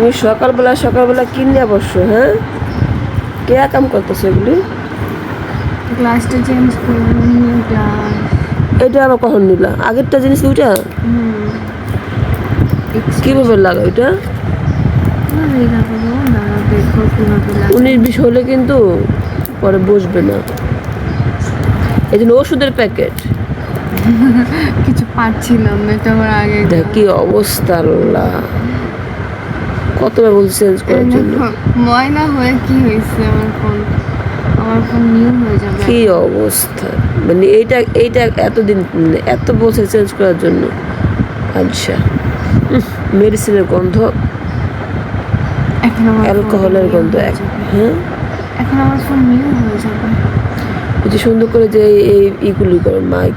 তুমি সকালবেলা সকালবেলা কিনলে বসছো হ্যাঁ? কে কাম করতেছো এগুলি? গ্লাসটা চেঞ্জ গ্লাস এটা। আবার কখন নিলা? আগেরটা জিনিস ওইটা কীভাবে লাগা ওইটা উনিশ বিশ হলে কিন্তু পরে বসবে না। এই জন্য ওষুধের প্যাকেট। কিছু পাচ্ছিলাম না এটা আমার আগে দেখ কি অবস্থা আল্লাহ। কতবার বলছি চেঞ্জ করার জন্য। ময়লা হয়ে কি হয়েছে আমার ফোন? আমার ফোন নিউ হয়ে যাবে। কি অবস্থা? মানে এইটা এইটা এতদিন মানে এত বছর চেঞ্জ করার জন্য। আচ্ছা। মেডিসিনের গন্ধ। এখন আমার অ্যালকোহলের গন্ধ। এক হ্যাঁ? এখন আমার ফোন নিউ হয়ে যাবে। যে সুন্দর করে যে এই- এই ইগুলি করে মাইক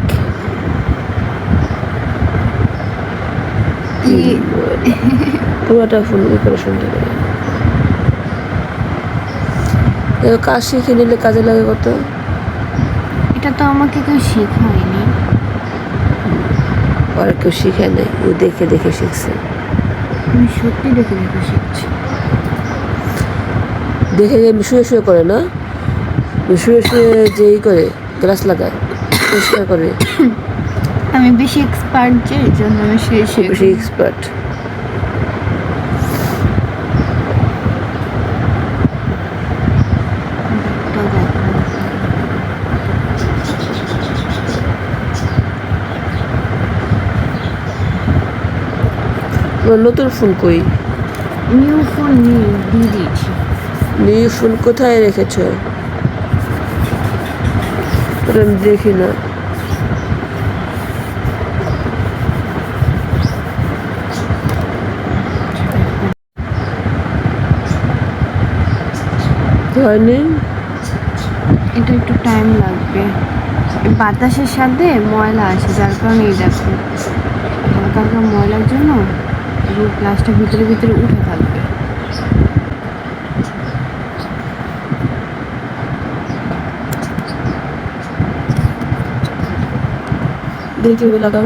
এই- পুরোটা ফুল ই করে কাজ শিখে নিলে কাজে লাগে কত? এটা তো আমাকে কেউ শেখায়নি। আর কেউ শিখে নেই ও দেখে দেখে শিখছে। আমি সত্যি দেখে দেখে শিখছি। দেখে শুয়ে শুয়ে করে না? শুয়ে শুয়ে যে ই করে গ্লাস লাগায় পরিষ্কার করে। আমি বেশি এক্সপার্ট যে এই জন্য আমি সে খুব বেশি এক্সপার্ট নতুন ফোন কই? নিউ ফোন নিউ দিয়ে দিয়েছি। নিউ ফোন কোথায় রেখেছ? আমি দেখি না। হয়নি? এটা একটু টাইম লাগবে। বাতাসের সাথে ময়লা আসে যার কারণে এই দেখো। হালকা হালকা ময়লার জন্য পুরো গ্লাসটা ভিতরে ভিতরে উঠে থাকবে। দেখি লাগাও।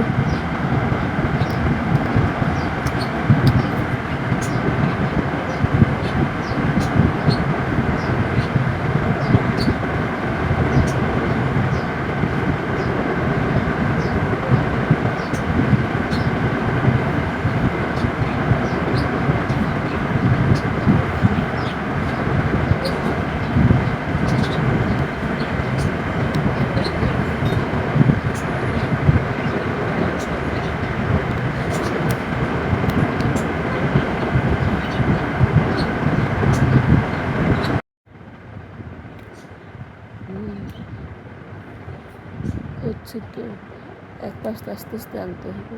হচ্ছে তো এক পাশ আস্তে আস্তে আনতে হবে।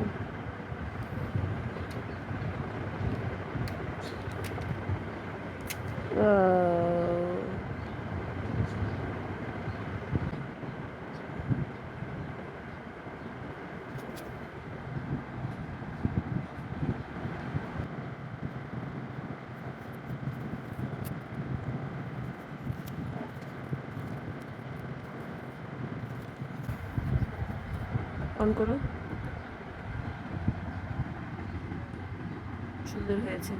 আহ, অন করো। সুন্দর হয়েছে।